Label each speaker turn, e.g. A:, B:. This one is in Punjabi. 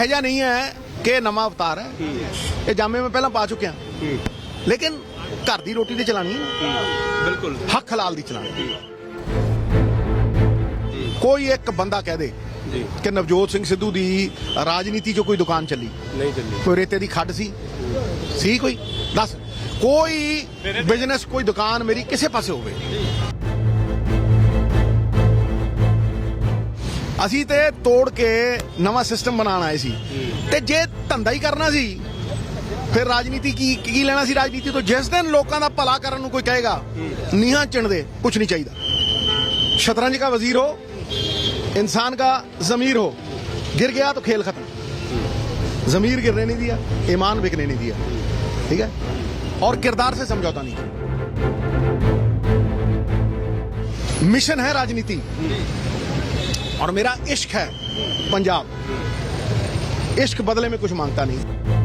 A: ਇਹੋ ਜਿਹਾ ਨਹੀਂ ਹੈ ਕਿ ਇਹ ਨਵਾਂ ਅਵਤਾਰ ਹੈ। ਇਹ ਜਾਮੇ ਮੈਂ ਪਹਿਲਾਂ ਪਾ ਚੁੱਕਿਆ। ਲੇਕਿਨ ਘਰ ਦੀ ਰੋਟੀ ਤੇ ਚਲਾਣੀ ਹੈ।
B: ਬਿਲਕੁਲ।
A: ਹੱਕ ਹਲਾਲ ਦੀ ਚਲਾਣੀ ਕੋਈ ਇੱਕ ਬੰਦਾ ਕਹਿ ਦੇ
B: ਜੀ।
A: ਕਿ ਨਵਜੋਤ ਸਿੰਘ ਸਿੱਧੂ ਦੀ ਰਾਜਨੀਤੀ 'ਚ ਕੋਈ ਦੁਕਾਨ ਚੱਲੀ।
B: ਨਹੀਂ ਚੱਲੀ।
A: ਕੋਈ ਰੇਤੇ ਦੀ ਖੱਡ ਸੀ। ਸੀ ਕੋਈ? ਦੱਸ। ਕੋਈ ਬਿਜ਼ਨਸ ਕੋਈ ਦੁਕਾਨ ਮੇਰੀ ਕਿਸੇ ਪਾਸੇ ਹੋਵੇ। ਅਸੀਂ ਤੇ ਤੋੜ ਕੇ ਨਵਾਂ ਸਿਸਟਮ ਬਣਾਉਣ ਆਏ ਸੀ ਤੇ ਜੇ ਧੰਦਾ ਹੀ ਕਰਨਾ ਸੀ ਫਿਰ ਰਾਜਨੀਤੀ ਕੀ ਕੀ ਲੈਣਾ ਸੀ ਰਾਜਨੀਤੀ ਤੋਂ ਜਿਸ ਦਿਨ ਲੋਕਾਂ ਦਾ ਭਲਾ ਕਰਨ ਨੂੰ ਕੋਈ ਕਹੇਗਾ ਨੀਹਾਂ ਚਿਣਦੇ ਕੁਝ ਨਹੀਂ ਚਾਹੀਦਾ शतरंज का वजीर हो इंसान का जमीर हो गिर गया तो खेल खत्म जमीर गिरने नहीं दिया ईमान बिकने नहीं दिया ठीक है और किरदार से समझौता नहीं किया। मिशन है राजनीति और मेरा इश्क है पंजाब इश्क बदले में कुछ मांगता नहीं